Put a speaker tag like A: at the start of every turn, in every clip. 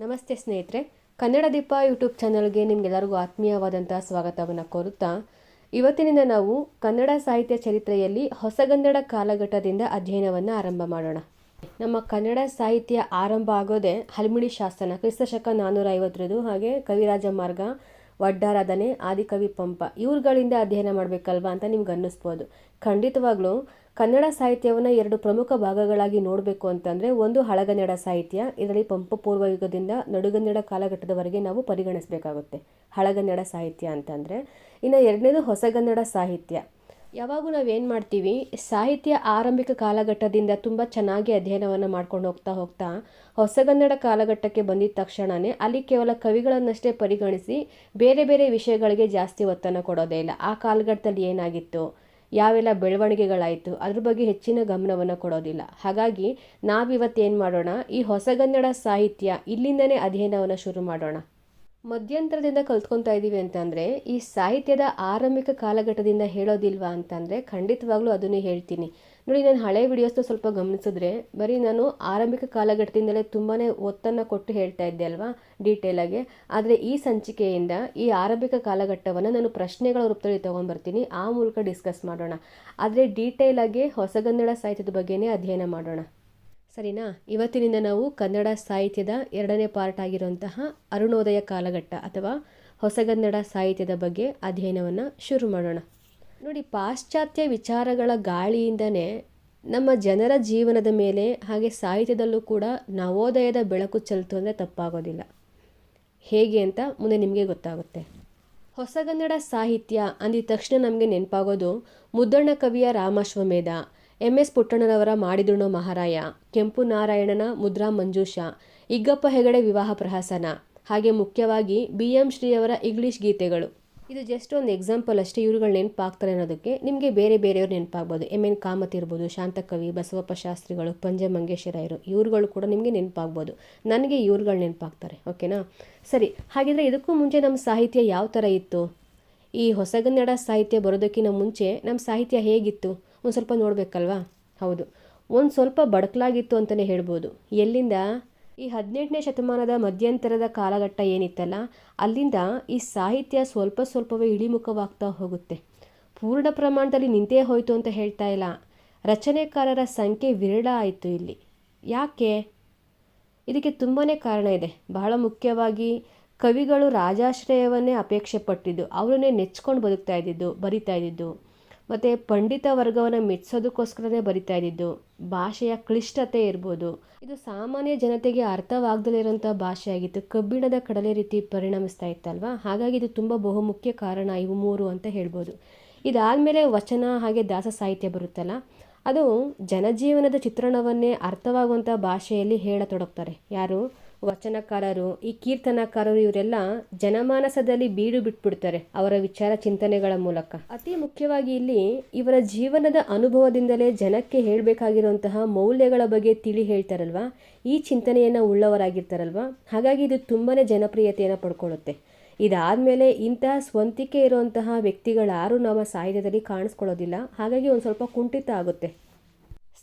A: ನಮಸ್ತೆ ಸ್ನೇಹಿತರೆ, ಕನ್ನಡ ದೀಪ ಯೂಟ್ಯೂಬ್ ಚಾನಲ್ಗೆ ನಿಮಗೆಲ್ಲರಿಗೂ ಆತ್ಮೀಯವಾದಂಥ ಸ್ವಾಗತವನ್ನು ಕೋರುತ್ತಾ, ಇವತ್ತಿನಿಂದ ನಾವು ಕನ್ನಡ ಸಾಹಿತ್ಯ ಚರಿತ್ರೆಯಲ್ಲಿ ಹೊಸಗನ್ನಡ ಕಾಲಘಟ್ಟದಿಂದ ಅಧ್ಯಯನವನ್ನು ಆರಂಭ ಮಾಡೋಣ. ನಮ್ಮ ಕನ್ನಡ ಸಾಹಿತ್ಯ ಆರಂಭ ಆಗೋದೇ ಹಲ್ಮಿಡಿ ಶಾಸನ, ಕ್ರಿಸ್ತಶಕ ನಾನ್ನೂರ ಐವತ್ತರದು ಹಾಗೆ ಕವಿರಾಜ ಮಾರ್ಗ, ವಡ್ಡಾರಾಧನೆ, ಆದಿಕವಿ ಪಂಪ ಇವ್ರುಗಳಿಂದ ಅಧ್ಯಯನ ಮಾಡಬೇಕಲ್ವಾ ಅಂತ ನಿಮ್ಗೆ ಅನ್ನಿಸ್ಬೋದು. ಖಂಡಿತವಾಗ್ಲೂ ಕನ್ನಡ ಸಾಹಿತ್ಯವನ್ನು ಎರಡು ಪ್ರಮುಖ ಭಾಗಗಳಾಗಿ ನೋಡಬೇಕು ಅಂತಂದರೆ ಒಂದು ಹಳಗನ್ನಡ ಸಾಹಿತ್ಯ, ಇದರಲ್ಲಿ ಪಂಪ ಪೂರ್ವ ಯುಗದಿಂದ ನಡುಗನ್ನಡ ಕಾಲಘಟ್ಟದವರೆಗೆ ನಾವು ಪರಿಗಣಿಸಬೇಕಾಗುತ್ತೆ. ಹಳಗನ್ನಡ ಸಾಹಿತ್ಯ ಅಂತಂದರೆ ಇನ್ನು ಎರಡನೇದು ಹೊಸಗನ್ನಡ ಸಾಹಿತ್ಯ. ಯಾವಾಗೂ ನಾವೇನು ಮಾಡ್ತೀವಿ, ಸಾಹಿತ್ಯ ಆರಂಭಿಕ ಕಾಲಘಟ್ಟದಿಂದ ತುಂಬ ಚೆನ್ನಾಗಿ ಅಧ್ಯಯನವನ್ನು ಮಾಡ್ಕೊಂಡು ಹೋಗ್ತಾ ಹೋಗ್ತಾ ಹೊಸಗನ್ನಡ ಕಾಲಘಟ್ಟಕ್ಕೆ ಬಂದಿದ್ದ ತಕ್ಷಣವೇ ಅಲ್ಲಿ ಕೇವಲ ಕವಿಗಳನ್ನಷ್ಟೇ ಪರಿಗಣಿಸಿ ಬೇರೆ ಬೇರೆ ವಿಷಯಗಳಿಗೆ ಜಾಸ್ತಿ ಒತ್ತನ್ನು ಕೊಡೋದೇ ಇಲ್ಲ. ಆ ಕಾಲಘಟ್ಟದಲ್ಲಿ ಏನಾಗಿತ್ತು ಯಾವೆಲ್ಲ ಬೆಳವಣಿಗೆಗಳಾಯಿತು, ಅದ್ರ ಬಗ್ಗೆ ಹೆಚ್ಚಿನ ಗಮನವನ್ನು ಕೊಡೋದಿಲ್ಲ. ಹಾಗಾಗಿ ನಾವಿವತ್ತು ಏನು ಮಾಡೋಣ, ಈ ಹೊಸಗನ್ನಡ ಸಾಹಿತ್ಯ ಇಲ್ಲಿಂದನೇ ಅಧ್ಯಯನವನ್ನು ಶುರು ಮಾಡೋಣ. ಮಧ್ಯಂತರದಿಂದ ಕಲ್ತ್ಕೊತಾ ಇದ್ದೀವಿ ಅಂತಂದರೆ, ಈ ಸಾಹಿತ್ಯದ ಆರಂಭಿಕ ಕಾಲಘಟ್ಟದಿಂದ ಹೇಳೋದಿಲ್ವಾ ಅಂತಂದರೆ, ಖಂಡಿತವಾಗ್ಲೂ ಅದನ್ನೇ ಹೇಳ್ತೀನಿ. ನೋಡಿ ನಾನು ಹಳೆ ವಿಡಿಯೋಸ್ನ ಸ್ವಲ್ಪ ಗಮನಿಸಿದ್ರೆ, ಬರೀ ನಾನು ಆರಂಭಿಕ ಕಾಲಘಟ್ಟದಿಂದಲೇ ತುಂಬಾ ಒತ್ತನ್ನು ಕೊಟ್ಟು ಹೇಳ್ತಾ ಇದ್ದೆ ಅಲ್ವಾ ಡೀಟೇಲಾಗಿ ಆದರೆ ಈ ಸಂಚಿಕೆಯಿಂದ, ಈ ಆರಂಭಿಕ ಕಾಲಘಟ್ಟವನ್ನು ನಾನು ಪ್ರಶ್ನೆಗಳ ರೂಪದಲ್ಲಿ ತೊಗೊಂಡ್ಬರ್ತೀನಿ. ಆ ಮೂಲಕ ಡಿಸ್ಕಸ್ ಮಾಡೋಣ. ಆದರೆ ಡೀಟೇಲಾಗಿ ಹೊಸಗನ್ನಡ ಸಾಹಿತ್ಯದ ಬಗ್ಗೆನೇ ಅಧ್ಯಯನ ಮಾಡೋಣ. ಸರಿನಾ? ಇವತ್ತಿನಿಂದ ನಾವು ಕನ್ನಡ ಸಾಹಿತ್ಯದ ಎರಡನೇ ಪಾರ್ಟ್ ಆಗಿರುವಂತಹ ಅರುಣೋದಯ ಕಾಲಘಟ್ಟ ಅಥವಾ ಹೊಸಗನ್ನಡ ಸಾಹಿತ್ಯದ ಬಗ್ಗೆ ಅಧ್ಯಯನವನ್ನು ಶುರು ಮಾಡೋಣ. ನೋಡಿ, ಪಾಶ್ಚಾತ್ಯ ವಿಚಾರಗಳ ಗಾಳಿಯಿಂದನೇ ನಮ್ಮ ಜನರ ಜೀವನದ ಮೇಲೆ, ಹಾಗೆ ಸಾಹಿತ್ಯದಲ್ಲೂ ಕೂಡ ನವೋದಯದ ಬೆಳಕು ಚೆಲ್ತು ಅಂದರೆ ತಪ್ಪಾಗೋದಿಲ್ಲ. ಹೇಗೆ ಅಂತ ಮುಂದೆ ನಿಮಗೆ ಗೊತ್ತಾಗುತ್ತೆ. ಹೊಸಗನ್ನಡ ಸಾಹಿತ್ಯ ಅಂದಿದ ತಕ್ಷಣ ನಮಗೆ ನೆನಪಾಗೋದು ಮುದ್ದಣ್ಣ ಕವಿಯ ರಾಮಾಶ್ವಮೇಧ, ಎಂ ಎಸ್ ಪುಟ್ಟಣ್ಣನವರ ಮಾಡಿದೃಣ ಮಹಾರಾಯ, ಕೆಂಪು ನಾರಾಯಣನ ಮುದ್ರಾ ಮಂಜೂಷ, ಇಗ್ಗಪ್ಪ ಹೆಗಡೆ ವಿವಾಹ ಪ್ರಹಸನ, ಹಾಗೆ ಮುಖ್ಯವಾಗಿ ಬಿ ಎಂ ಶ್ರೀಯವರ ಇಂಗ್ಲಿಷ್ ಗೀತೆಗಳು. ಇದು ಜಸ್ಟ್ ಒಂದು ಎಕ್ಸಾಂಪಲ್ ಅಷ್ಟೇ. ಇವರುಗಳು ನೆನಪಾಗ್ತಾರೆ ಅನ್ನೋದಕ್ಕೆ ನಿಮಗೆ ಬೇರೆ ಬೇರೆಯವ್ರು ನೆನಪಾಗ್ಬೋದು. ಎಂ ಎನ್ ಕಾಮತ್ ಇರ್ಬೋದು, ಶಾಂತಕವಿ, ಬಸವಪ್ಪ ಶಾಸ್ತ್ರಿಗಳು, ಪಂಜೆ ಮಂಗೇಶ್ವರಾಯರು ಇವ್ರುಗಳು ಕೂಡ ನಿಮಗೆ ನೆನಪಾಗ್ಬೋದು. ನನಗೆ ಇವ್ರುಗಳು ನೆನಪಾಗ್ತಾರೆ ಓಕೆನಾ ಸರಿ, ಹಾಗಿದ್ರೆ ಇದಕ್ಕೂ ಮುಂಚೆ ನಮ್ಮ ಸಾಹಿತ್ಯ ಯಾವ ಥರ ಇತ್ತು? ಈ ಹೊಸಗನ್ನಡ ಸಾಹಿತ್ಯ ಬರೋದಕ್ಕಿಂತ ಮುಂಚೆ ನಮ್ಮ ಸಾಹಿತ್ಯ ಹೇಗಿತ್ತು? ಒಂದು ಸ್ವಲ್ಪ ನೋಡಬೇಕಲ್ವಾ? ಹೌದು. ಒಂದು ಸ್ವಲ್ಪ ಬಡಕಲಾಗಿತ್ತು ಅಂತಲೇ ಹೇಳ್ಬೋದು. ಎಲ್ಲಿಂದ? ಈ ಹದಿನೆಂಟನೇ ಶತಮಾನದ ಮಧ್ಯಂತರದ ಕಾಲಘಟ್ಟ ಏನಿತ್ತಲ್ಲ, ಅಲ್ಲಿಂದ ಈ ಸಾಹಿತ್ಯ ಸ್ವಲ್ಪ ಸ್ವಲ್ಪವೇ ಇಳಿಮುಖವಾಗ್ತಾ ಹೋಗುತ್ತೆ. ಪೂರ್ಣ ಪ್ರಮಾಣದಲ್ಲಿ ನಿಂತೇ ಹೋಯಿತು ಅಂತ ಹೇಳ್ತಾ ಇಲ್ಲ. ರಚನೆಕಾರರ ಸಂಖ್ಯೆ ವಿರಳ ಆಯಿತು ಇಲ್ಲಿ. ಯಾಕೆ? ಇದಕ್ಕೆ ತುಂಬಾ ಕಾರಣ ಇದೆ. ಬಹಳ ಮುಖ್ಯವಾಗಿ ಕವಿಗಳು ರಾಜಾಶ್ರಯವನ್ನೇ ಅಪೇಕ್ಷೆ ಪಟ್ಟಿದ್ದು, ಅವರನ್ನೇ ನೆಚ್ಕೊಂಡು ಬದುಕ್ತಾ ಇದ್ದಿದ್ದು, ಬರಿತಾ ಇದ್ದಿದ್ದು. ಮತ್ತು ಪಂಡಿತ ವರ್ಗವನ್ನು ಮೆಚ್ಚೋದಕ್ಕೋಸ್ಕರನೇ ಬರಿತಾ ಇದ್ದಿದ್ದು. ಭಾಷೆಯ ಕ್ಲಿಷ್ಟತೆ ಇರ್ಬೋದು. ಇದು ಸಾಮಾನ್ಯ ಜನತೆಗೆ ಅರ್ಥವಾಗದಲ್ಲೇ ಇರೋಂಥ ಭಾಷೆ ಆಗಿತ್ತು ಕಬ್ಬಿಣದ ಕಡಲೆ ರೀತಿ ಪರಿಣಮಿಸ್ತಾ ಇತ್ತಲ್ವಾ? ಹಾಗಾಗಿ ಇದು ತುಂಬ ಬಹುಮುಖ್ಯ ಕಾರಣ ಇವು ಮೂರು ಅಂತ ಹೇಳ್ಬೋದು. ಇದಾದಮೇಲೆ ವಚನ ಹಾಗೆ ದಾಸ ಸಾಹಿತ್ಯ ಬರುತ್ತಲ್ಲ? ಅದು ಜನಜೀವನದ ಚಿತ್ರಣವನ್ನೇ ಅರ್ಥವಾಗುವಂಥ ಭಾಷೆಯಲ್ಲಿ ಹೇಳತೊಡಗ್ತಾರೆ. ಯಾರು? ವಚನಕಾರರು, ಈ ಕೀರ್ತನಕಾರರು ಇವರೆಲ್ಲ ಜನಮಾನಸದಲ್ಲಿ ಬೀಡು ಬಿಟ್ಬಿಡ್ತಾರೆ ಅವರ ವಿಚಾರ ಚಿಂತನೆಗಳ ಮೂಲಕ. ಅತಿ ಮುಖ್ಯವಾಗಿ ಇಲ್ಲಿ ಇವರ ಜೀವನದ ಅನುಭವದಿಂದಲೇ ಜನಕ್ಕೆ ಹೇಳಬೇಕಾಗಿರುವಂತಹ ಮೌಲ್ಯಗಳ ಬಗ್ಗೆ ತಿಳಿ ಹೇಳ್ತಾರಲ್ವಾ? ಈ ಚಿಂತನೆಯನ್ನು ಉಳ್ಳವರಾಗಿರ್ತಾರಲ್ವಾ? ಹಾಗಾಗಿ ಇದು ತುಂಬಾ ಜನಪ್ರಿಯತೆಯನ್ನು ಪಡ್ಕೊಳ್ಳುತ್ತೆ. ಇದಾದಮೇಲೆ ಇಂತಹ ಸ್ವಂತಿಕೆ ಇರುವಂತಹ ವ್ಯಕ್ತಿಗಳಾರು ನಮ್ಮ ಸಾಹಿತ್ಯದಲ್ಲಿ ಕಾಣಿಸ್ಕೊಳ್ಳೋದಿಲ್ಲ. ಹಾಗಾಗಿ ಒಂದು ಸ್ವಲ್ಪ ಕುಂಠಿತ ಆಗುತ್ತೆ.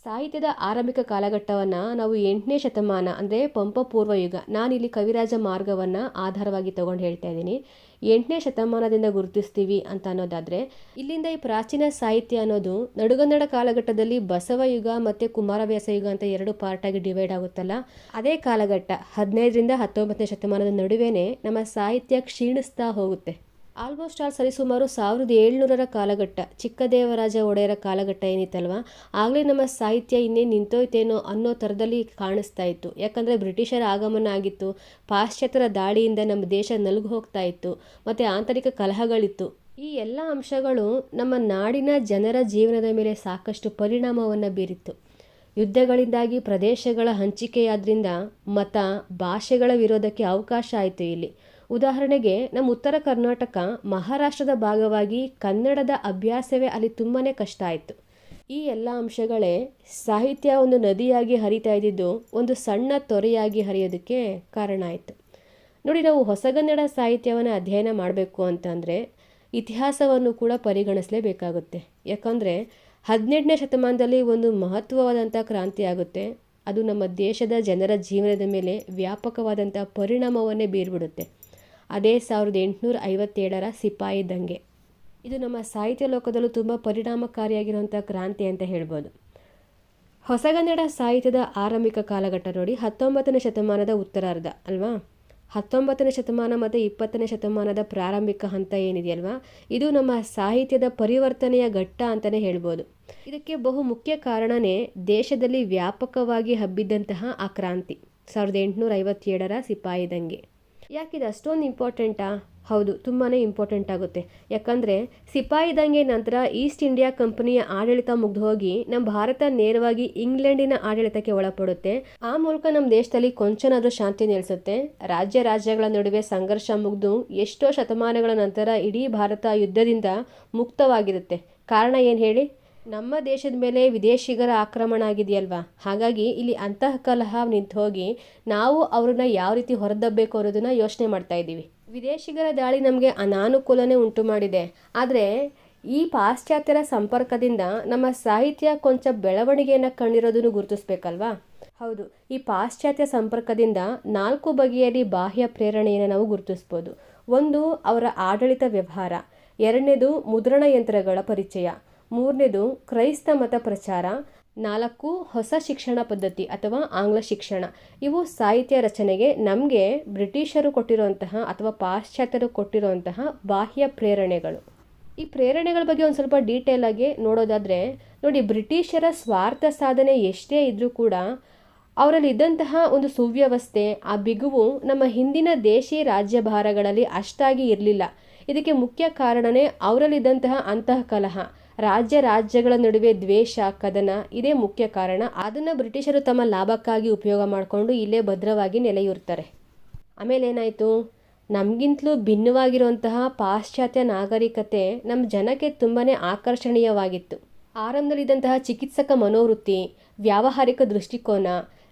A: ಸಾಹಿತ್ಯದ ಆರಂಭಿಕ ಕಾಲಘಟ್ಟವನ್ನು ನಾವು ಎಂಟನೇ ಶತಮಾನ, ಅಂದರೆ ಪಂಪ ಪೂರ್ವ ಯುಗ, ನಾನಿಲ್ಲಿ ಕವಿರಾಜ ಮಾರ್ಗವನ್ನು ಆಧಾರವಾಗಿ ತಗೊಂಡು ಹೇಳ್ತಾ ಇದ್ದೀನಿ. ಎಂಟನೇ ಶತಮಾನದಿಂದ ಗುರುತಿಸ್ತೀವಿ ಅಂತ ಅನ್ನೋದಾದರೆ, ಇಲ್ಲಿಂದ ಈ ಪ್ರಾಚೀನ ಸಾಹಿತ್ಯ ಅನ್ನೋದು ನಡುಗನ್ನಡ ಕಾಲಘಟ್ಟದಲ್ಲಿ ಬಸವ ಯುಗ ಮತ್ತು ಕುಮಾರವ್ಯಾಸ ಯುಗ ಅಂತ ಎರಡು ಪಾರ್ಟಾಗಿ ಡಿವೈಡ್ ಆಗುತ್ತಲ್ಲ. ಅದೇ ಕಾಲಘಟ್ಟ ಹದಿನೈದರಿಂದ ಹತ್ತೊಂಬತ್ತನೇ ಶತಮಾನದ ನಡುವೆನೇ ನಮ್ಮ ಸಾಹಿತ್ಯ ಕ್ಷೀಣಿಸ್ತಾ ಹೋಗುತ್ತೆ. ಆಲ್ಮೋಸ್ಟ್ ಆಲ್ ಸರಿಸುಮಾರು ಸಾವಿರದ ಏಳ್ನೂರರ ಕಾಲಘಟ್ಟ, ಚಿಕ್ಕದೇವರಾಜ ಒಡೆಯರ ಕಾಲಘಟ್ಟ ಏನಿತ್ತಲ್ವ? ಆಗಲೇ ನಮ್ಮ ಸಾಹಿತ್ಯ ಇನ್ನೇ ನಿಂತೋಯ್ತೇನೋ ಅನ್ನೋ ಥರದಲ್ಲಿ ಕಾಣಿಸ್ತಾ ಇತ್ತು. ಯಾಕಂದರೆ ಬ್ರಿಟಿಷರ ಆಗಮನ ಆಗಿತ್ತು, ಪಾಶ್ಚಾತ್ಯರ ದಾಳಿಯಿಂದ ನಮ್ಮ ದೇಶ ನಲುಗು ಹೋಗ್ತಾ ಇತ್ತು, ಮತ್ತು ಆಂತರಿಕ ಕಲಹಗಳಿತ್ತು. ಈ ಎಲ್ಲ ಅಂಶಗಳು ನಮ್ಮ ನಾಡಿನ ಜನರ ಜೀವನದ ಮೇಲೆ ಸಾಕಷ್ಟು ಪರಿಣಾಮವನ್ನು ಬೀರಿತ್ತು. ಯುದ್ಧಗಳಿಂದಾಗಿ, ಪ್ರದೇಶಗಳ ಹಂಚಿಕೆಯಾದ್ರಿಂದ ಮತ, ಭಾಷೆಗಳ ವಿರೋಧಕ್ಕೆ ಅವಕಾಶ ಆಯಿತು ಇಲ್ಲಿ. ಉದಾಹರಣೆಗೆ ನಮ್ಮ ಉತ್ತರ ಕರ್ನಾಟಕ ಮಹಾರಾಷ್ಟ್ರದ ಭಾಗವಾಗಿ ಕನ್ನಡದ ಅಭ್ಯಾಸವೇ ಅಲ್ಲಿ ತುಂಬಾ ಕಷ್ಟ ಆಯಿತು. ಈ ಎಲ್ಲ ಅಂಶಗಳೇ ಸಾಹಿತ್ಯ ಒಂದು ನದಿಯಾಗಿ ಹರಿತಾ ಇದ್ದಿದ್ದು, ಒಂದು ಸಣ್ಣ ತೊರೆಯಾಗಿ ಹರಿಯೋದಕ್ಕೆ ಕಾರಣ ಆಯಿತು. ನೋಡಿ, ನಾವು ಹೊಸಗನ್ನಡ ಸಾಹಿತ್ಯವನ್ನು ಅಧ್ಯಯನ ಮಾಡಬೇಕು ಅಂತಂದರೆ ಇತಿಹಾಸವನ್ನು ಕೂಡ ಪರಿಗಣಿಸಲೇಬೇಕಾಗುತ್ತೆ. ಯಾಕಂದರೆ, ಹದಿನೆಂಟನೇ ಶತಮಾನದಲ್ಲಿ ಒಂದು ಮಹತ್ವವಾದಂಥ ಕ್ರಾಂತಿ ಆಗುತ್ತೆ. ಅದು ನಮ್ಮ ದೇಶದ ಜನರ ಜೀವನದ ಮೇಲೆ ವ್ಯಾಪಕವಾದಂಥ ಪರಿಣಾಮವನ್ನೇ ಬೀರ್ಬಿಡುತ್ತೆ. ಅದೇ ಸಾವಿರದ ಎಂಟುನೂರ ಐವತ್ತೇಳರ ಸಿಪಾಯಿ ದಂಗೆ. ಇದು ನಮ್ಮ ಸಾಹಿತ್ಯ ಲೋಕದಲ್ಲೂ ತುಂಬ ಪರಿಣಾಮಕಾರಿಯಾಗಿರುವಂಥ ಕ್ರಾಂತಿ ಅಂತ ಹೇಳ್ಬೋದು. ಹೊಸಗನ್ನಡ ಸಾಹಿತ್ಯದ ಆರಂಭಿಕ ಕಾಲಘಟ್ಟ ನೋಡಿ ಹತ್ತೊಂಬತ್ತನೇ ಶತಮಾನದ ಉತ್ತರಾರ್ಧ, ಅಲ್ವಾ? ಹತ್ತೊಂಬತ್ತನೇ ಶತಮಾನ ಮತ್ತು ಇಪ್ಪತ್ತನೇ ಶತಮಾನದ ಪ್ರಾರಂಭಿಕ ಹಂತ ಏನಿದೆಯಲ್ವಾ? ಇದು ನಮ್ಮ ಸಾಹಿತ್ಯದ ಪರಿವರ್ತನೆಯ ಘಟ್ಟ ಅಂತಲೇ ಹೇಳ್ಬೋದು. ಇದಕ್ಕೆ ಬಹು ಮುಖ್ಯ ಕಾರಣನೇ ದೇಶದಲ್ಲಿ ವ್ಯಾಪಕವಾಗಿ ಹಬ್ಬಿದ್ದಂತಹ ಆ ಕ್ರಾಂತಿ. ಸಾವಿರದ ಎಂಟುನೂರ ಐವತ್ತೇಳರ ಸಿಪಾಯಿ ದಂಗೆ. ಯಾಕಿದು ಅಷ್ಟೊಂದು ಇಂಪಾರ್ಟೆಂಟಾ ಹೌದು ತುಂಬಾ ಇಂಪಾರ್ಟೆಂಟ್ ಆಗುತ್ತೆ. ಯಾಕಂದರೆ ಸಿಪಾಯಿ ದಂಗೆ ನಂತರ ಈಸ್ಟ್ ಇಂಡಿಯಾ ಕಂಪನಿಯ ಆಡಳಿತ ಮುಗ್ದು ಹೋಗಿ ನಮ್ಮ ಭಾರತ ನೇರವಾಗಿ ಇಂಗ್ಲೆಂಡಿನ ಆಡಳಿತಕ್ಕೆ ಒಳಪಡುತ್ತೆ. ಆ ಮೂಲಕ ನಮ್ಮ ದೇಶದಲ್ಲಿ ಕೊಂಚನಾದರೂ ಶಾಂತಿ ನೆಲೆಸುತ್ತೆ. ರಾಜ್ಯ ರಾಜ್ಯಗಳ ನಡುವೆ ಸಂಘರ್ಷ ಮುಗಿದು ಎಷ್ಟೋ ಶತಮಾನಗಳ ನಂತರ ಇಡೀ ಭಾರತ ಯುದ್ಧದಿಂದ ಮುಕ್ತವಾಗಿರುತ್ತೆ. ಕಾರಣ ಏನು ಹೇಳಿ? ನಮ್ಮ ದೇಶದ ಮೇಲೆ ವಿದೇಶಿಗರ ಆಕ್ರಮಣ ಆಗಿದೆಯಲ್ವಾ? ಹಾಗಾಗಿ ಇಲ್ಲಿ ಅಂತಃ ಕಲಹ ನಿಂತು ಹೋಗಿ ನಾವು ಅವ್ರನ್ನ ಯಾವ ರೀತಿ ಹೊರದಬ್ಬಬೇಕು ಅನ್ನೋದನ್ನ ಯೋಚನೆ ಮಾಡ್ತಾ ಇದ್ದೀವಿ. ವಿದೇಶಿಗರ ದಾಳಿ ನಮಗೆ ಅನಾನುಕೂಲನೇ ಉಂಟು ಮಾಡಿದೆ. ಆದರೆ ಈ ಪಾಶ್ಚಾತ್ಯರ ಸಂಪರ್ಕದಿಂದ ನಮ್ಮ ಸಾಹಿತ್ಯ ಕೊಂಚ ಬೆಳವಣಿಗೆಯನ್ನು ಕಂಡಿರೋದನ್ನು ಗುರುತಿಸ್ಬೇಕಲ್ವಾ? ಹೌದು, ಈ ಪಾಶ್ಚಾತ್ಯ ಸಂಪರ್ಕದಿಂದ ನಾಲ್ಕು ಬಗೆಯಲ್ಲಿ ಬಾಹ್ಯ ಪ್ರೇರಣೆಯನ್ನು ನಾವು ಗುರುತಿಸ್ಬೋದು. ಒಂದು, ಅವರ ಆಡಳಿತ ವ್ಯವಹಾರ. ಎರಡನೇದು ಮುದ್ರಣ ಯಂತ್ರಗಳ ಪರಿಚಯ. ಮೂರನೇದು ಕ್ರೈಸ್ತ ಮತ ಪ್ರಚಾರ. ನಾಲ್ಕು, ಹೊಸ ಶಿಕ್ಷಣ ಪದ್ಧತಿ ಅಥವಾ ಆಂಗ್ಲ ಶಿಕ್ಷಣ. ಇವು ಸಾಹಿತ್ಯ ರಚನೆಗೆ ನಮಗೆ ಬ್ರಿಟಿಷರು ಕೊಟ್ಟಿರುವಂತಹ ಅಥವಾ ಪಾಶ್ಚಾತ್ಯರು ಕೊಟ್ಟಿರುವಂತಹ ಬಾಹ್ಯ ಪ್ರೇರಣೆಗಳು. ಈ ಪ್ರೇರಣೆಗಳ ಬಗ್ಗೆ ಒಂದು ಸ್ವಲ್ಪ ಡೀಟೇಲ್ ಆಗಿ ನೋಡೋದಾದರೆ, ನೋಡಿ ಬ್ರಿಟಿಷರ ಸ್ವಾರ್ಥ ಸಾಧನೆ ಎಷ್ಟೇ ಇದ್ದರೂ ಕೂಡ ಅವರಲ್ಲಿ ಇದ್ದಂತಹ ಒಂದು ಸುವ್ಯವಸ್ಥೆ, ಆ ಬಿಗುವು ನಮ್ಮ ಹಿಂದಿನ ದೇಶಿ ರಾಜ್ಯಭಾರಗಳಲ್ಲಿ ಅಷ್ಟಾಗಿ ಇರಲಿಲ್ಲ. ಇದಕ್ಕೆ ಮುಖ್ಯ ಕಾರಣನೇ ಅವರಲ್ಲಿದ್ದಂತಹ ಅಂತಃ ಕಲಹ ರಾಜ್ಯ ರಾಜ್ಯಗಳ ನಡುವೆ ದ್ವೇಷ, ಕದನ ಇದೇ ಮುಖ್ಯ ಕಾರಣ. ಅದನ್ನು ಬ್ರಿಟಿಷರು ತಮ್ಮ ಲಾಭಕ್ಕಾಗಿ ಉಪಯೋಗ ಮಾಡಿಕೊಂಡು ಇಲ್ಲೇ ಭದ್ರವಾಗಿ ನೆಲೆಯೂರ್ತಾರೆ. ಆಮೇಲೆ ಏನಾಯಿತು? ನಮಗಿಂತಲೂ ಭಿನ್ನವಾಗಿರುವಂತಹ ಪಾಶ್ಚಾತ್ಯ ನಾಗರಿಕತೆ ನಮ್ಮ ಜನಕ್ಕೆ ತುಂಬಾ ಆಕರ್ಷಣೀಯವಾಗಿತ್ತು. ಆರಂಭದಲ್ಲಿದ್ದಂತಹ ಚಿಕಿತ್ಸಕ ಮನೋವೃತ್ತಿ, ವ್ಯಾವಹಾರಿಕ ದೃಷ್ಟಿಕೋನ,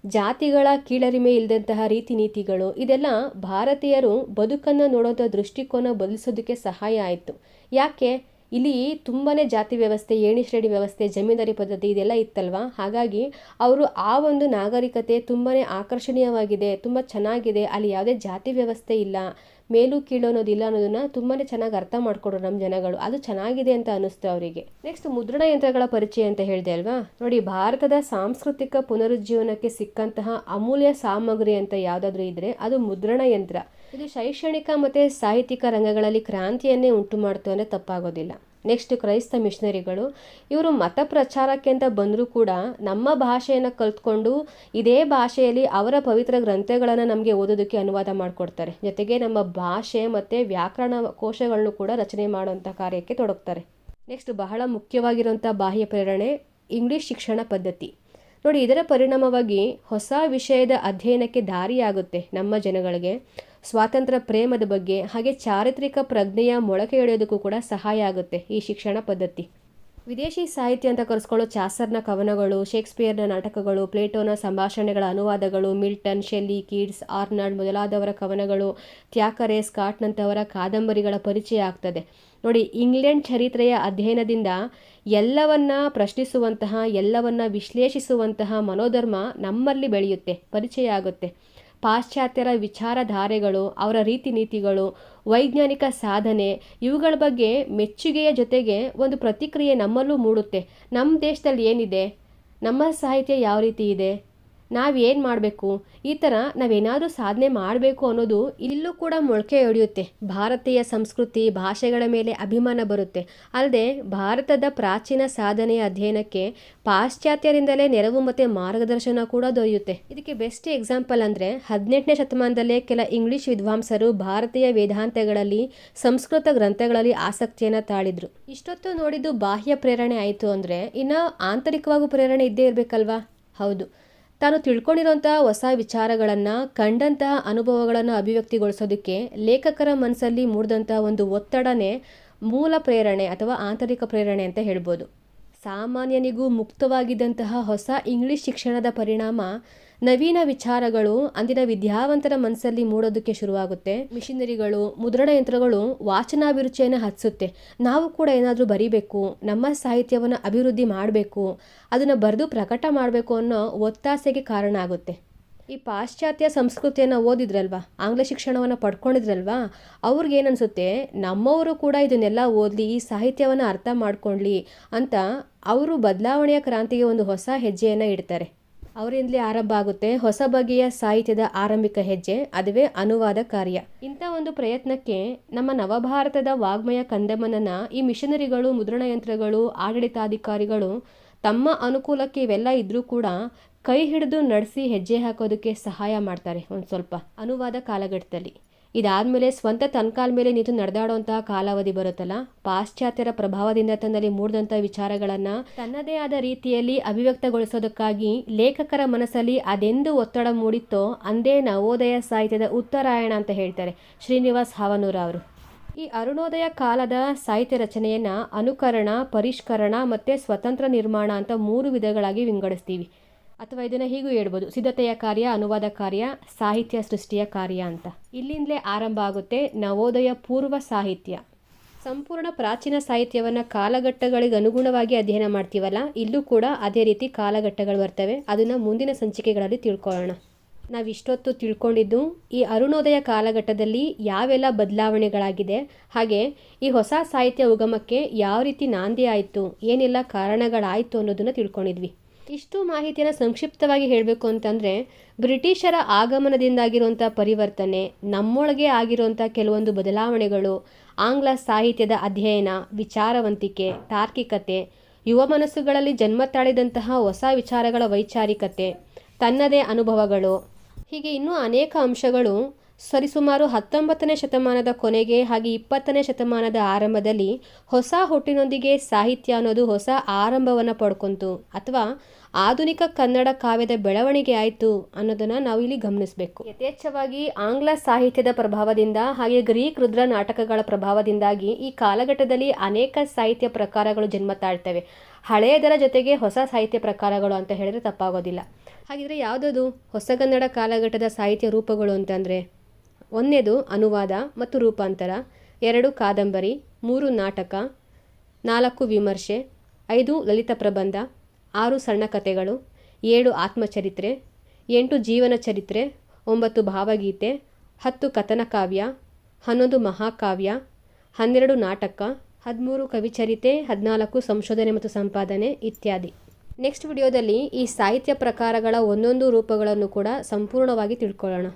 A: ಜಾತಿಗಳ ಕೀಳರಿಮೆ ಇಲ್ಲದಂತಹ ರೀತಿ ನೀತಿಗಳು ಇದೆಲ್ಲ ಭಾರತೀಯರು ಬದುಕನ್ನು ನೋಡೋಂಥ ದೃಷ್ಟಿಕೋನ ಬದಲಿಸೋದಕ್ಕೆ ಸಹಾಯ ಆಯಿತು. ಯಾಕೆ? ಇಲ್ಲಿ ತುಂಬಾ ಜಾತಿ ವ್ಯವಸ್ಥೆ, ಏಣಿ ಶ್ರೇಣಿ ವ್ಯವಸ್ಥೆ, ಜಮೀನ್ದಾರಿ ಪದ್ಧತಿ ಇದೆಲ್ಲ ಇತ್ತಲ್ವಾ? ಹಾಗಾಗಿ ಅವರು ಆ ಒಂದು ನಾಗರಿಕತೆ ತುಂಬಾ ಆಕರ್ಷಣೀಯವಾಗಿದೆ, ತುಂಬ ಚೆನ್ನಾಗಿದೆ. ಅಲ್ಲಿ ಯಾವುದೇ ಜಾತಿ ವ್ಯವಸ್ಥೆ ಇಲ್ಲ. ಮೇಲು, ಕೀಳು ಅನ್ನೋದಿಲ್ಲ ಅನ್ನೋದನ್ನ ತುಂಬಾ ಚೆನ್ನಾಗಿ ಅರ್ಥ ಮಾಡ್ಕೊಡ್ರು ನಮ್ಮ ಜನಗಳು. ಅದು ಚೆನ್ನಾಗಿದೆ ಅಂತ ಅನ್ನಿಸ್ತು ಅವರಿಗೆ. ನೆಕ್ಸ್ಟ್ ಮುದ್ರಣ ಯಂತ್ರಗಳ ಪರಿಚಯ ಅಂತ ಹೇಳಿದೆ ಅಲ್ವಾ? ನೋಡಿ, ಭಾರತದ ಸಾಂಸ್ಕೃತಿಕ ಪುನರುಜ್ಜೀವನಕ್ಕೆ ಸಿಕ್ಕಂತಹ ಅಮೂಲ್ಯ ಸಾಮಗ್ರಿ ಅಂತ ಯಾವುದಾದ್ರೂ ಇದ್ರೆ ಅದು ಮುದ್ರಣ ಯಂತ್ರ. ಇದು ಶೈಕ್ಷಣಿಕ ಮತ್ತು ಸಾಹಿತ್ಯಿಕ ರಂಗಗಳಲ್ಲಿ ಕ್ರಾಂತಿಯನ್ನೇ ಉಂಟು ಮಾಡ್ತು ಅಂದರೆ ತಪ್ಪಾಗೋದಿಲ್ಲ. ನೆಕ್ಸ್ಟ್ ಕ್ರೈಸ್ತ ಮಿಷನರಿಗಳು, ಇವರು ಮತ ಪ್ರಚಾರಕ್ಕೆ ಅಂತ ಬಂದರೂ ಕೂಡ ನಮ್ಮ ಭಾಷೆಯನ್ನು ಕಲ್ತ್ಕೊಂಡು ಇದೇ ಭಾಷೆಯಲ್ಲಿ ಅವರ ಪವಿತ್ರ ಗ್ರಂಥಗಳನ್ನು ನಮಗೆ ಓದೋದಕ್ಕೆ ಅನುವಾದ ಮಾಡಿಕೊಡ್ತಾರೆ. ಜೊತೆಗೆ ನಮ್ಮ ಭಾಷೆ ಮತ್ತು ವ್ಯಾಕರಣ ಕೋಶಗಳನ್ನು ಕೂಡ ರಚನೆ ಮಾಡುವಂಥ ಕಾರ್ಯಕ್ಕೆ ತೊಡಗ್ತಾರೆ. ನೆಕ್ಸ್ಟ್ ಬಹಳ ಮುಖ್ಯವಾಗಿರುವಂಥ ಬಾಹ್ಯ ಪ್ರೇರಣೆ ಇಂಗ್ಲೀಷ್ ಶಿಕ್ಷಣ ಪದ್ಧತಿ. ನೋಡಿ, ಇದರ ಪರಿಣಾಮವಾಗಿ ಹೊಸ ವಿಷಯದ ಅಧ್ಯಯನಕ್ಕೆ ದಾರಿಯಾಗುತ್ತೆ ನಮ್ಮ ಜನಗಳಿಗೆ. ಸ್ವಾತಂತ್ರ್ಯ ಪ್ರೇಮದ ಬಗ್ಗೆ, ಹಾಗೆ ಚಾರಿತ್ರಿಕ ಪ್ರಜ್ಞೆಯ ಮೊಳಕೆಯೊಡೆಯೋದಕ್ಕೂ ಕೂಡ ಸಹಾಯ ಆಗುತ್ತೆ ಈ ಶಿಕ್ಷಣ ಪದ್ಧತಿ. ವಿದೇಶಿ ಸಾಹಿತ್ಯ ಅಂತ ಕರೆಸ್ಕೊಳ್ಳೋ ಚಾಸರ್ನ ಕವನಗಳು, ಶೇಕ್ಸ್ಪಿಯರ್ನ ನಾಟಕಗಳು, ಪ್ಲೇಟೋನ ಸಂಭಾಷಣೆಗಳ ಅನುವಾದಗಳು, ಮಿಲ್ಟನ್, ಶೆಲ್ಲಿ, ಕೀಡ್ಸ್, ಆರ್ನಾಲ್ಡ್ ಮೊದಲಾದವರ ಕವನಗಳು ತ್ಯಾಕರೆ ಸ್ಕಾಟ್ನಂಥವರ ಕಾದಂಬರಿಗಳ ಪರಿಚಯ ಆಗ್ತದೆ. ನೋಡಿ, ಇಂಗ್ಲೆಂಡ್ ಚರಿತ್ರೆಯ ಅಧ್ಯಯನದಿಂದ ಎಲ್ಲವನ್ನ ಪ್ರಶ್ನಿಸುವಂತಹ, ಎಲ್ಲವನ್ನ ವಿಶ್ಲೇಷಿಸುವಂತಹ ಮನೋಧರ್ಮ ನಮ್ಮಲ್ಲಿ ಬೆಳೆಯುತ್ತೆ, ಪರಿಚಯ ಆಗುತ್ತೆ. ಪಾಶ್ಚಾತ್ಯರ ವಿಚಾರಧಾರೆಗಳು, ಅವರ ರೀತಿ ನೀತಿಗಳು ವೈಜ್ಞಾನಿಕ ಸಾಧನೆ, ಇವುಗಳ ಬಗ್ಗೆ ಮೆಚ್ಚುಗೆಯ ಜೊತೆಗೆ ಒಂದು ಪ್ರತಿಕ್ರಿಯೆ ನಮ್ಮಲ್ಲೂ ಮೂಡುತ್ತೆ. ನಮ್ಮ ದೇಶದಲ್ಲಿ ಏನಿದೆ? ನಮ್ಮ ಸಾಹಿತ್ಯ ಯಾವ ರೀತಿ ಇದೆ? ನಾವೇನು ಮಾಡಬೇಕು? ಈ ಥರ ನಾವೇನಾದರೂ ಸಾಧನೆ ಮಾಡಬೇಕು ಅನ್ನೋದು ಇಲ್ಲೂ ಕೂಡ ಮೊಳಕೆ ಹೊಡೆಯುತ್ತೆ. ಭಾರತೀಯ ಸಂಸ್ಕೃತಿ, ಭಾಷೆಗಳ ಮೇಲೆ ಅಭಿಮಾನ ಬರುತ್ತೆ. ಅಲ್ಲದೆ ಭಾರತದ ಪ್ರಾಚೀನ ಸಾಧನೆಯ ಅಧ್ಯಯನಕ್ಕೆ ಪಾಶ್ಚಾತ್ಯರಿಂದಲೇ ನೆರವು ಮತ್ತು ಮಾರ್ಗದರ್ಶನ ಕೂಡ ದೊರೆಯುತ್ತೆ. ಇದಕ್ಕೆ ಬೆಸ್ಟ್ ಎಕ್ಸಾಂಪಲ್ ಅಂದರೆ ಹದಿನೆಂಟನೇ ಶತಮಾನದಲ್ಲೇ ಕೆಲ ಇಂಗ್ಲಿಷ್ ವಿದ್ವಾಂಸರು ಭಾರತೀಯ ವೇದಾಂತಗಳಲ್ಲಿ, ಸಂಸ್ಕೃತ ಗ್ರಂಥಗಳಲ್ಲಿ ಆಸಕ್ತಿಯನ್ನು ತಾಳಿದ್ರು. ಇಷ್ಟೊತ್ತು ನೋಡಿದ್ದು ಬಾಹ್ಯ ಪ್ರೇರಣೆ ಆಯಿತು ಅಂದರೆ ಇನ್ನು ಆಂತರಿಕವಾಗೂ ಪ್ರೇರಣೆ ಇದ್ದೇ ಇರಬೇಕಲ್ವಾ? ಹೌದು. ತಾನು ತಿಳ್ಕೊಂಡಿರೋಂಥ ಹೊಸ ವಿಚಾರಗಳನ್ನು ಕಂಡಂತಹ ಅನುಭವಗಳನ್ನು ಅಭಿವ್ಯಕ್ತಿಗೊಳಿಸೋದಕ್ಕೆ ಲೇಖಕರ ಮನಸ್ಸಲ್ಲಿ ಮೂಡಿದಂಥ ಒಂದು ಒತ್ತಡನೇ ಮೂಲ ಪ್ರೇರಣೆ ಅಥವಾ ಆಂತರಿಕ ಪ್ರೇರಣೆ ಅಂತ ಹೇಳ್ಬೋದು. ಸಾಮಾನ್ಯನಿಗೂ ಮುಕ್ತವಾಗಿದ್ದಂತಹ ಹೊಸ ಇಂಗ್ಲಿಷ್ ಶಿಕ್ಷಣದ ಪರಿಣಾಮ ನವೀನ ವಿಚಾರಗಳು ಅಂದಿನ ವಿದ್ಯಾವಂತರ ಮನಸ್ಸಲ್ಲಿ ಮೂಡೋದಕ್ಕೆ ಶುರುವಾಗುತ್ತೆ. ಮಿಷಿನರಿಗಳು, ಮುದ್ರಣ ಯಂತ್ರಗಳು ವಾಚನಾಭಿರುಚಿಯನ್ನು ಹತ್ಸುತ್ತೆ ನಾವು ಕೂಡ ಏನಾದರೂ ಬರಿಬೇಕು, ನಮ್ಮ ಸಾಹಿತ್ಯವನ್ನು ಅಭಿವೃದ್ಧಿ ಮಾಡಬೇಕು, ಅದನ್ನು ಬರೆದು ಪ್ರಕಟ ಮಾಡಬೇಕು ಅನ್ನೋ ಒತ್ತಾಸೆಗೆ ಕಾರಣ ಆಗುತ್ತೆ. ಈ ಪಾಶ್ಚಾತ್ಯ ಸಂಸ್ಕೃತಿಯನ್ನು ಓದಿದ್ರಲ್ವಾ? ಆಂಗ್ಲ ಶಿಕ್ಷಣವನ್ನು ಪಡ್ಕೊಂಡಿದ್ರಲ್ವಾ? ಅವ್ರಿಗೇನನ್ಸುತ್ತೆ ನಮ್ಮವರು ಕೂಡ ಇದನ್ನೆಲ್ಲ ಓದಲಿ, ಈ ಸಾಹಿತ್ಯವನ್ನು ಅರ್ಥ ಮಾಡ್ಕೊಳ್ಳಿ ಅಂತ ಅವರು ಬದಲಾವಣೆಯ ಕ್ರಾಂತಿಗೆ ಒಂದು ಹೊಸ ಹೆಜ್ಜೆಯನ್ನು ಇಡ್ತಾರೆ. ಅವರಿಂದಲೇ ಆರಂಭ ಆಗುತ್ತೆ ಹೊಸ ಬಗೆಯ ಸಾಹಿತ್ಯದ ಆರಂಭಿಕ ಹೆಜ್ಜೆ, ಅದುವೇ ಅನುವಾದ ಕಾರ್ಯ. ಇಂಥ ಒಂದು ಪ್ರಯತ್ನಕ್ಕೆ ನಮ್ಮ ನವಭಾರತದ ವಾಗ್ಮಯ ಕಂದಮ್ಮನನ್ನ ಈ ಮಿಷನರಿಗಳು ಮುದ್ರಣ ಯಂತ್ರಗಳು ಆಡಳಿತಾಧಿಕಾರಿಗಳು ತಮ್ಮ ಅನುಕೂಲಕ್ಕೆ ಇವೆಲ್ಲ ಇದ್ದರೂ ಕೂಡ ಕೈ ಹಿಡಿದು ನಡೆಸಿ ಹೆಜ್ಜೆ ಹಾಕೋದಕ್ಕೆ ಸಹಾಯ ಮಾಡ್ತಾರೆ ಒಂದು ಸ್ವಲ್ಪ ಅನುವಾದ ಕಾಲಘಟ್ಟದಲ್ಲಿ. ಇದಾದಮೇಲೆ ಸ್ವಂತ ತನ್ಕಾಲ ಮೇಲೆ ನಿಂತು ನಡೆದಾಡುವಂತಹ ಕಾಲಾವಧಿ ಬರುತ್ತಲ್ಲ, ಪಾಶ್ಚಾತ್ಯರ ಪ್ರಭಾವದಿಂದ ತನ್ನಲ್ಲಿ ಮೂಡಿದಂಥ ವಿಚಾರಗಳನ್ನು ತನ್ನದೇ ಆದ ರೀತಿಯಲ್ಲಿ ಅಭಿವ್ಯಕ್ತಗೊಳಿಸೋದಕ್ಕಾಗಿ ಲೇಖಕರ ಮನಸ್ಸಲ್ಲಿ ಅದೆಂದು ಒತ್ತಡ ಮೂಡಿತ್ತೋ ಅಂದೇ ನವೋದಯ ಸಾಹಿತ್ಯದ ಉತ್ತರಾಯಣ ಅಂತ ಹೇಳ್ತಾರೆ ಶ್ರೀನಿವಾಸ್ ಹಾವನೂರ ಅವರು. ಈ ಅರುಣೋದಯ ಕಾಲದ ಸಾಹಿತ್ಯ ರಚನೆಯನ್ನು ಅನುಕರಣ, ಪರಿಷ್ಕರಣ ಮತ್ತು ಸ್ವತಂತ್ರ ನಿರ್ಮಾಣ ಅಂತ ಮೂರು ವಿಧಗಳಾಗಿ ವಿಂಗಡಿಸ್ತೀವಿ. ಅಥವಾ ಇದನ್ನು ಹೀಗೂ ಹೇಳ್ಬೋದು, ಸಿದ್ಧತೆಯ ಕಾರ್ಯ, ಅನುವಾದ ಕಾರ್ಯ, ಸಾಹಿತ್ಯ ಸೃಷ್ಟಿಯ ಕಾರ್ಯ ಅಂತ. ಇಲ್ಲಿಂದಲೇ ಆರಂಭ ಆಗುತ್ತೆ ನವೋದಯ ಪೂರ್ವ ಸಾಹಿತ್ಯ. ಸಂಪೂರ್ಣ ಪ್ರಾಚೀನ ಸಾಹಿತ್ಯವನ್ನು ಕಾಲಘಟ್ಟಗಳಿಗೆ ಅನುಗುಣವಾಗಿ ಅಧ್ಯಯನ ಮಾಡ್ತೀವಲ್ಲ, ಇಲ್ಲೂ ಕೂಡ ಅದೇ ರೀತಿ ಕಾಲಘಟ್ಟಗಳು ಬರ್ತವೆ. ಅದನ್ನು ಮುಂದಿನ ಸಂಚಿಕೆಗಳಲ್ಲಿ ತಿಳ್ಕೊಳ್ಳೋಣ. ನಾವಿಷ್ಟೊತ್ತು ತಿಳ್ಕೊಂಡಿದ್ದು, ಈ ಅರುಣೋದಯ ಕಾಲಘಟ್ಟದಲ್ಲಿ ಯಾವೆಲ್ಲ ಬದಲಾವಣೆಗಳಾಗಿದೆ, ಹಾಗೆ ಈ ಹೊಸ ಸಾಹಿತ್ಯ ಉಗಮಕ್ಕೆ ಯಾವ ರೀತಿ ನಾಂದಿ ಆಯಿತು, ಏನೆಲ್ಲ ಕಾರಣಗಳಾಯಿತು ಅನ್ನೋದನ್ನು ತಿಳ್ಕೊಂಡಿದ್ವಿ. ಇಷ್ಟು ಮಾಹಿತಿಯನ್ನು ಸಂಕ್ಷಿಪ್ತವಾಗಿ ಹೇಳಬೇಕು ಅಂತಂದರೆ, ಬ್ರಿಟಿಷರ ಆಗಮನದಿಂದಾಗಿರುವಂಥ ಪರಿವರ್ತನೆ, ನಮ್ಮೊಳಗೆ ಆಗಿರುವಂಥ ಕೆಲವೊಂದು ಬದಲಾವಣೆಗಳು, ಆಂಗ್ಲ ಸಾಹಿತ್ಯದ ಅಧ್ಯಯನ, ವಿಚಾರವಂತಿಕೆ, ತಾರ್ಕಿಕತೆ, ಯುವ ಮನಸ್ಸುಗಳಲ್ಲಿ ಜನ್ಮ ತಾಳಿದಂತಹ ಹೊಸ ವಿಚಾರಗಳ ವೈಚಾರಿಕತೆ, ತನ್ನದೇ ಅನುಭವಗಳು. ಹೀಗೆ ಇನ್ನೂ ಅನೇಕ ಅಂಶಗಳು ಸರಿಸುಮಾರು ಹತ್ತೊಂಬತ್ತನೇ ಶತಮಾನದ ಕೊನೆಗೆ ಹಾಗೆ ಇಪ್ಪತ್ತನೇ ಶತಮಾನದ ಆರಂಭದಲ್ಲಿ ಹೊಸ ಹುಟ್ಟಿನೊಂದಿಗೆ ಸಾಹಿತ್ಯ ಅನ್ನೋದು ಹೊಸ ಆರಂಭವನ್ನು ಪಡ್ಕೊಂತು. ಅಥವಾ ಆಧುನಿಕ ಕನ್ನಡ ಕಾವ್ಯದ ಬೆಳವಣಿಗೆ ಆಯಿತು ಅನ್ನೋದನ್ನು ನಾವು ಇಲ್ಲಿ ಗಮನಿಸಬೇಕು. ಯಥೇಚ್ಛವಾಗಿ ಆಂಗ್ಲ ಸಾಹಿತ್ಯದ ಪ್ರಭಾವದಿಂದ ಹಾಗೆ ಗ್ರೀಕ್ ರುದ್ರ ನಾಟಕಗಳ ಪ್ರಭಾವದಿಂದಾಗಿ ಈ ಕಾಲಘಟ್ಟದಲ್ಲಿ ಅನೇಕ ಸಾಹಿತ್ಯ ಪ್ರಕಾರಗಳು ಜನ್ಮ ತಾಳ್ತವೆ. ಹಳೆಯದರ ಜೊತೆಗೆ ಹೊಸ ಸಾಹಿತ್ಯ ಪ್ರಕಾರಗಳು ಅಂತ ಹೇಳಿದ್ರೆ ತಪ್ಪಾಗೋದಿಲ್ಲ. ಹಾಗಿದ್ರೆ ಯಾವುದದು? ಹೊಸಗನ್ನಡ ಕಾಲಘಟ್ಟದ ಸಾಹಿತ್ಯ ರೂಪಗಳು ಅಂತಂದರೆ? ಒಂದೇದು ಅನುವಾದ ಮತ್ತು ರೂಪಾಂತರ, ಎರಡು ಕಾದಂಬರಿ, ಮೂರು ನಾಟಕ, ನಾಲ್ಕು ವಿಮರ್ಶೆ, ಐದು ಲಲಿತ ಪ್ರಬಂಧ ಆರು ಸಣ್ಣ ಕಥೆಗಳು, ಏಳು ಆತ್ಮಚರಿತ್ರೆ, ಎಂಟು ಜೀವನ ಚರಿತ್ರೆ ಒಂಬತ್ತು ಭಾವಗೀತೆ, ಹತ್ತು ಕಥನ ಕಾವ್ಯ ಹನ್ನೊಂದು ಮಹಾಕಾವ್ಯ, ಹನ್ನೆರಡು ನಾಟಕ, ಹದಿಮೂರು ಕವಿಚರಿತೆ, ಹದಿನಾಲ್ಕು ಸಂಶೋಧನೆ ಮತ್ತು ಸಂಪಾದನೆ ಇತ್ಯಾದಿ. ನೆಕ್ಸ್ಟ್ ವಿಡಿಯೋದಲ್ಲಿ ಈ ಸಾಹಿತ್ಯ ಪ್ರಕಾರಗಳ ಒಂದೊಂದು ರೂಪಗಳನ್ನು ಕೂಡ ಸಂಪೂರ್ಣವಾಗಿ ತಿಳ್ಕೊಳ್ಳೋಣ.